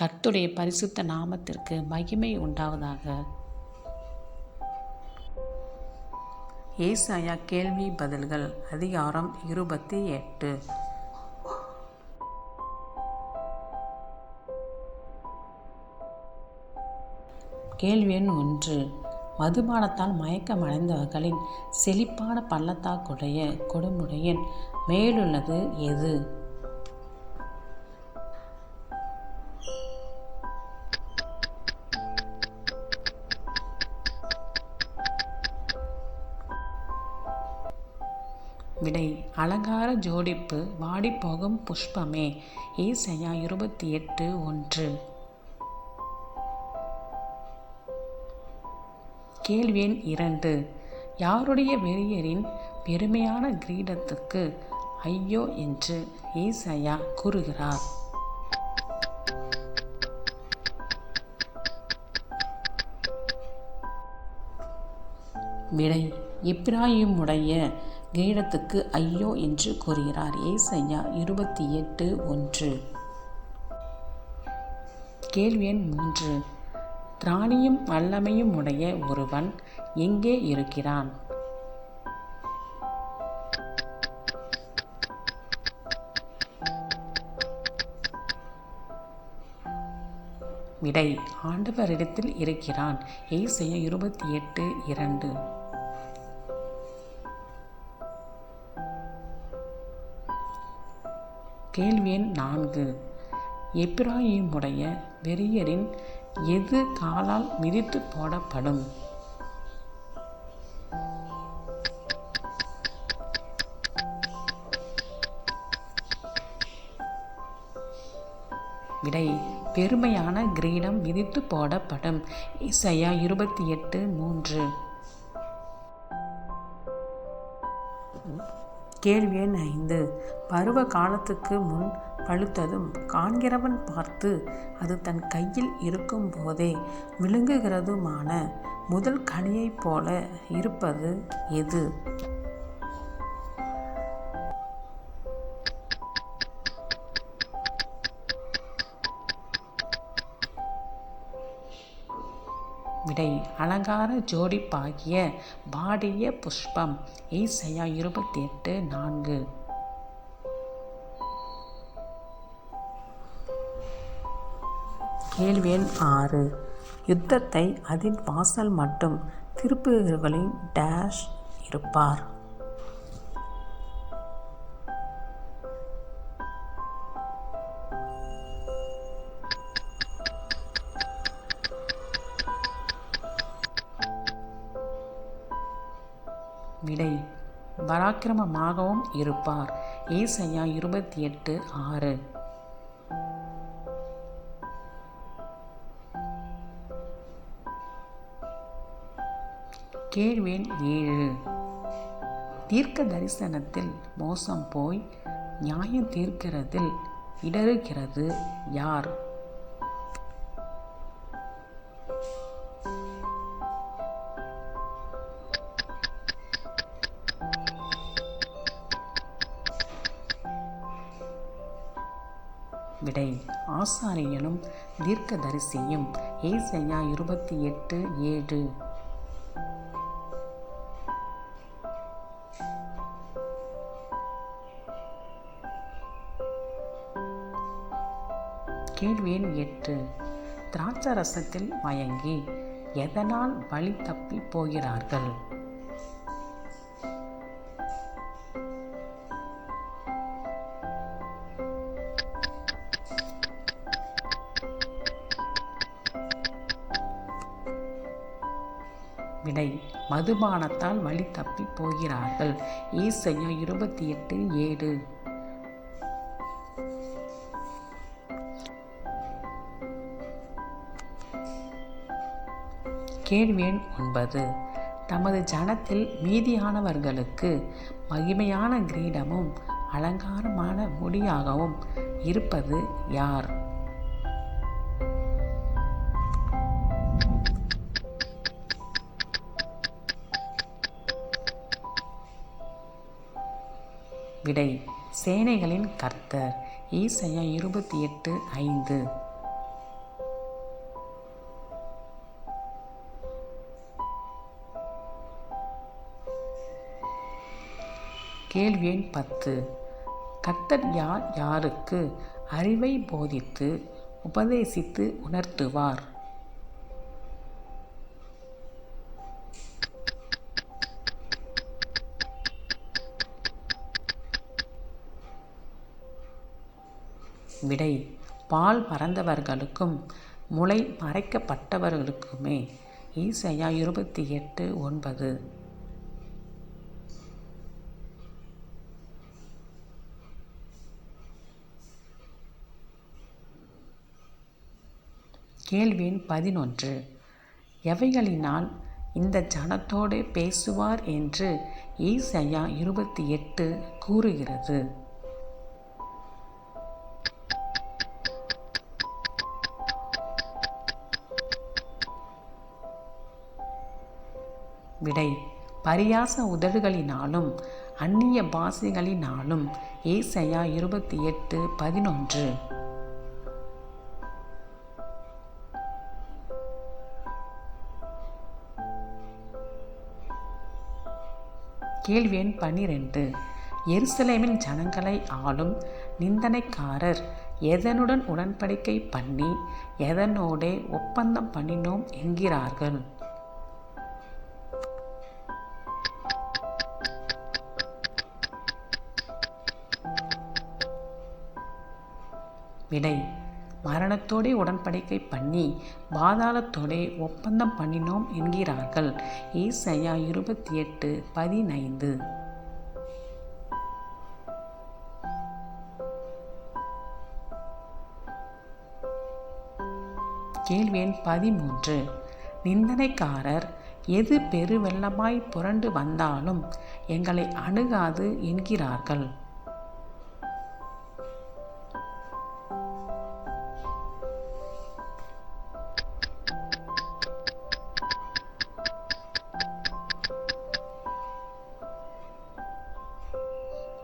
கர்த்துடைய பரிசுத்த நாமத்திற்கு மகிமை உண்டாவதாக. ஏசாயா கேள்வி பதில்கள் அதிகாரம் இருபத்தி எட்டு. கேள்வி எண் ஒன்று. மதுபானத்தால் மயக்கமடைந்தவர்களின் செழிப்பான பள்ளத்தாக்குடைய கொடுமுடையின் மேலுள்ளது எது? அலங்கார ஜோடிப்பு வாடிப்போகும் புஷ்பமே. ஏசையா இருபத்தி எட்டு ஒன்று. கேள்வி எண் இரண்டு. யாருடைய வெறியரின் பெருமையான கிரீடத்துக்கு ஐயோ என்று ஈசையா கூறுகிறார். விடை எப்ராயிமுடைய கிரீடத்துக்கு ஐயோ என்று கூறுகிறார். ஏசையா இருபத்தி எட்டு ஒன்று. கேள்வி எண் மூன்று. திராணியும் வல்லமையும் உடைய ஒருவன் எங்கே இருக்கிறான்? விடை. ஆண்டவரிடத்தில் இருக்கிறான். ஏசையா இருபத்தி எட்டு இரண்டு. கேள்வி எண் நான்கு. எப்ராஹிமுடைய வெறியரின் எது காலால் மிதித்து போடப்படும்? விடை பெருமையான கிரீடம் மிதித்து போடப்படும். இசையா இருபத்தி எட்டு மூன்று. கேள்வி எண் ஐந்து. பருவ காலத்துக்கு முன் பழுத்ததும் காண்கிறவன் பார்த்து அது தன் கையில் இருக்கும் போதே விழுங்குகிறதுமான முதல் கனியைப் போல இருப்பது எது? விடை. அலங்கார ஜோடிப்பாகிய வாடிய புஷ்பம். ஏசையா இருபத்தி எட்டு நான்கு. கேள்வி எண் ஆறு. யுத்தத்தை அதன் வாசல் மட்டும் திருப்புகிறவர்களின் டேஷ் இருப்பார். பராக்கிரமமாகவும் இருப்பார். ஏசையா இருபத்தி எட்டு ஆறு. கேள்வி ஏழு. தீர்க்க தரிசனத்தில் மோசம் போய் நியாயம் தீர்க்கிறதில் இடறுகிறது யார்? விடை. ஆசாரியனும் தீர்க்கதரிசியும் ஏசையா இருபத்தி எட்டு ஏழு. கேள்வியின் எட்டு. திராட்சரசத்தில் மயங்கி எதனால் வழி தப்பி போகிறார்கள்? விடை மதுபானத்தால் வழி தப்பி போகிறார்கள். ஏசையா இருபத்தி எட்டு ஏழு. கேள்வி எண் ஒன்பது. தமது ஜனத்தில் மீதியானவர்களுக்கு மகிமையான கிரீடமும் அலங்காரமான முடியாகவும் இருப்பது யார்? விடை சேனைகளின் கர்த்தர். ஈசையா இருபத்தி எட்டு ஐந்து. கேள்வி எண் பத்து. கர்த்தர் யார் யாருக்கு அறிவை போதித்து உபதேசித்து உணர்த்துவார்? விடை. பால் மறந்தவர்களுக்கும் முளை மறைக்கப்பட்டவர்களுக்குமே ஈசையா இருபத்தி எட்டு ஒன்பது. கேள்வி பதினொன்று. எவைகளினால் இந்த ஜனத்தோடு பேசுவார் என்று ஈசையா இருபத்தி எட்டு கூறுகிறது? விடை. பரியாச உதடுகளினாலும் அந்நிய பாசைகளினாலும் ஏசையா இருபத்தி எட்டு பதினொன்று. கேள்வி எண் பன்னிரெண்டு எருசலேமின் ஜனங்களை ஆளும் நிந்தனைக்காரர் எதனுடன் உடன்படிக்கை பண்ணி எதனோடே ஒப்பந்தம் பண்ணினோம் என்கிறார்கள். விடை. மரணத்தோடே உடன்படிக்கை பண்ணி பாதாளத்தோடே ஒப்பந்தம் பண்ணினோம் என்கிறார்கள். ஈசையா இருபத்தி எட்டு பதினைந்து. கேள்வி எண் பதிமூன்று. நிந்தனைக்காரர் எது பெருவெள்ளமாய் புரண்டு வந்தாலும் எங்களை அணுகாது என்கிறார்கள்.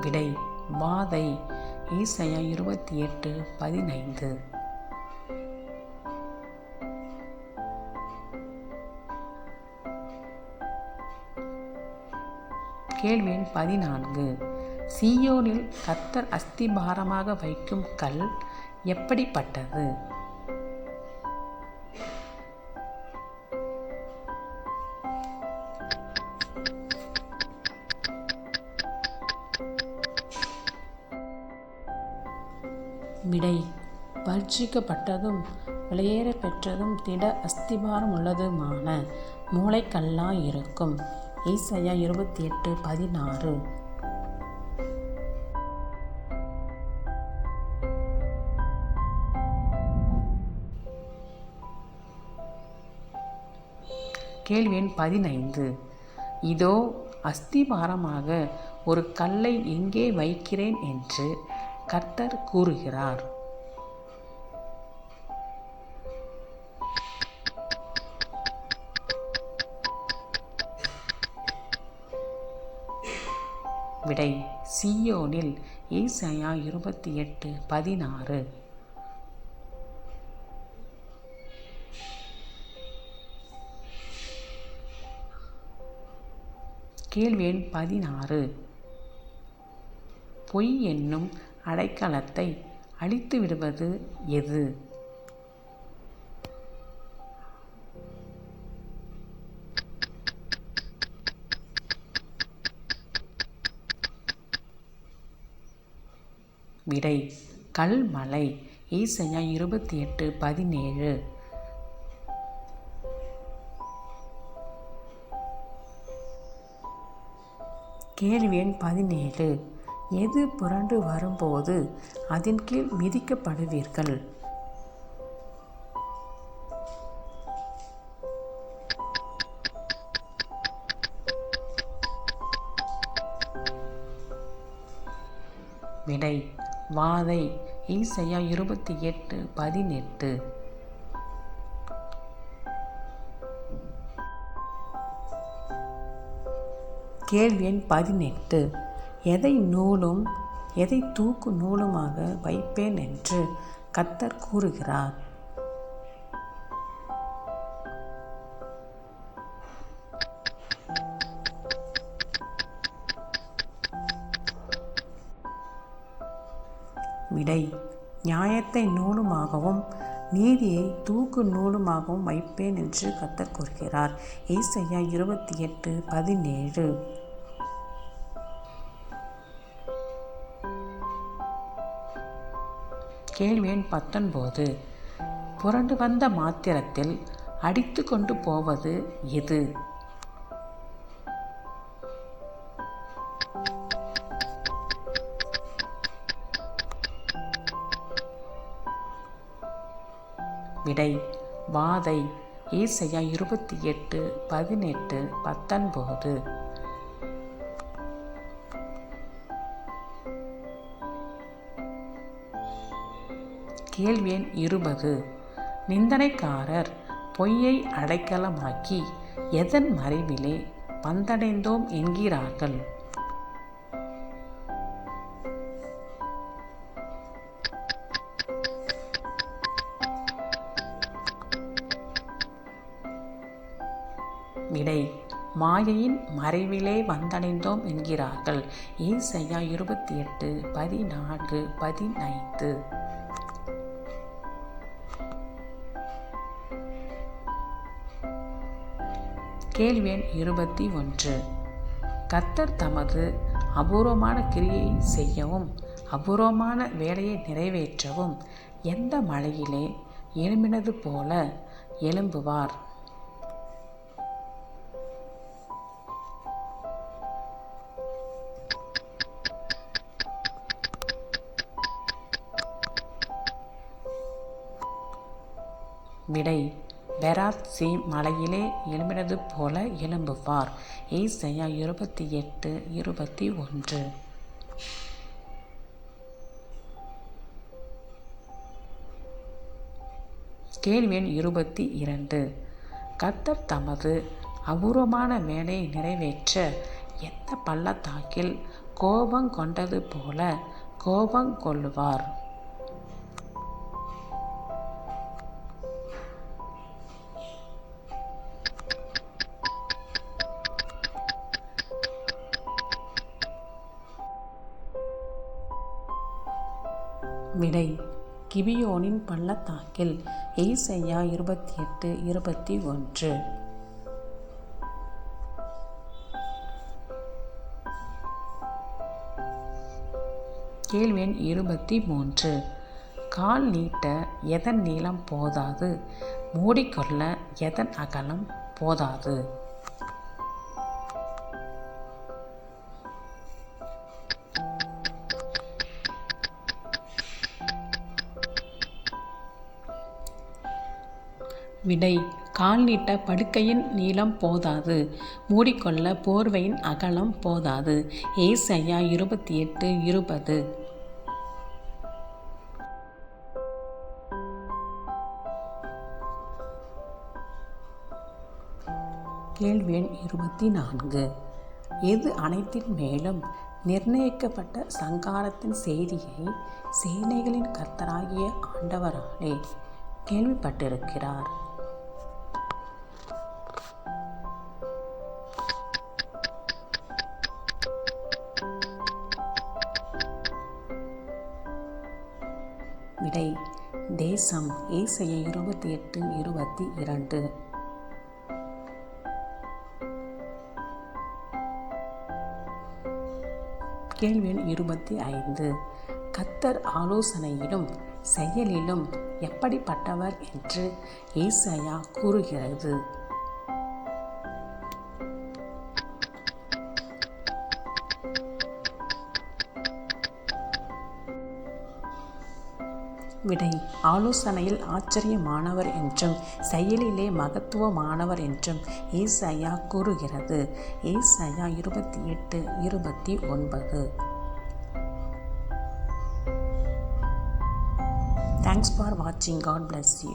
விடை வாதை ஈசையா இருபத்தி எட்டு பதினைந்து. கேள்வி எண் பதினான்கு. சீயோனில் கத்தர் அஸ்திபாரமாக வைக்கும் கல் எப்படிப்பட்டது? விடை பரீட்சிக்கப்பட்டதும் வெளியேற பெற்றதும் திட அஸ்திபாரம் உள்ளதுமான மூளைக்கல்லாய் இருக்கும். ஈசையா இருபத்தி எட்டு பதினாறு. கேள்வி எண் பதினைந்து. இதோ அஸ்திபாரமாக ஒரு கல்லை எங்கே வைக்கிறேன் என்று கர்த்தர் கூறுகிறார். விடை சியோனில் ஈசையா இருபத்தி எட்டு பதினாறு. கேள்வி எண் பதினாறு. பொய் என்னும் அடைக்கலத்தை அழித்து விடுவது எது? விடை கல்மலை ஈசையா இருபத்தி எட்டு பதினேழு. கேள்வி எண் பதினேழு. எது புரண்டு வரும்போது அதன் கீழ் மிதிக்கப்படுவீர்கள்? விடை வாதை ஈசையா இருபத்தி எட்டு பதினெட்டு. கேள்வி எண் பதினெட்டு. எதை நூலும் எதை தூக்கு நூலுமாக வைப்பேன் என்று கத்தர் கூறுகிறார். விடை. நியாயத்தை நூலுமாகவும் நீதியை தூக்கு நூலுமாகவும் வைப்பேன் என்று கத்தர் கூறுகிறார். ஏசையா இருபத்தி எட்டு பதினேழு. கேள்வி எண் பத்தொன்பது புரண்டு வந்த மாத்திரத்தில் அடித்து கொண்டு போவது எது? விடை வாதை ஈசையா இருபத்தி எட்டு பதினெட்டு பத்தொன்பது. கேள்வி எண் இருபது. நிந்தனைக்காரர் பொய்யை அடைக்கலமாக்கி எதன் மறைவிலே வந்தடைந்தோம் என்கிறார்கள்? விடை மாயையின் மறைவிலே வந்தடைந்தோம் என்கிறார்கள். ஏசையா இருபத்தி எட்டு பதினான்கு பதினைந்து. கேள்வி எண் இருபத்தி ஒன்று. கத்தர் தமது அபூர்வமான கிரியை செய்யவும் அபூர்வமான வேலையை நிறைவேற்றவும் எந்த மலையிலே எழும்பினது போல எழும்புவார். விடை பெராத் சி மலையிலே எழும்பினது போல எழும்புவார். ஏசையா இருபத்தி எட்டு இருபத்தி ஒன்று கேள்வி இருபத்தி இரண்டு கத்தர் தமது அபூர்வமான வேலையை நிறைவேற்ற எந்த பள்ளத்தாக்கில் கோபம் கொண்டது போல கோபம் கொள்ளுவார் விடை கிபியோனின் பள்ளத்தாக்கில் ஏசையா இருபத்தி எட்டு இருபத்தி ஒன்று கேள்வி எண் இருபத்தி மூன்று கால் நீட்ட எதன் நீளம் போதாது? மூடிக்கொள்ள எதன் அகலம் போதாது? விடை. கால் நீட்ட படுக்கையின் நீளம் போதாது. மூடிக்கொள்ள போர்வையின் அகலம் போதாது. ஏசையா இருபத்தி எட்டு இருபது. கேள்வி எண் இருபத்தி நான்கு எது அனைத்தின் மேலும்? நிர்ணயிக்கப்பட்ட சங்காரத்தின் செய்தியை சேனைகளின் கர்த்தராகிய ஆண்டவராலே கேள்விப்பட்டிருக்கிறார். விடை தேசம் ஏசைய இருபத்தி எட்டு இருபத்தி இரண்டு. கேள்வி இருபத்தி ஐந்து. கத்தர் ஆலோசனையிலும் செயலிலும் எப்படிப்பட்டவர் என்று ஏசையா கூறுகிறது. விடை ஆலோசனையில் ஆச்சரியமானவர் என்றும் செயலிலே மகத்துவமானவர் என்றும் ஏசையா கூறுகிறது. ஏசையா இருபத்தி எட்டு இருபத்தி ஒன்பது. தேங்க்ஸ் ஃபார் வாட்சிங் காட் பிளஸ் யூ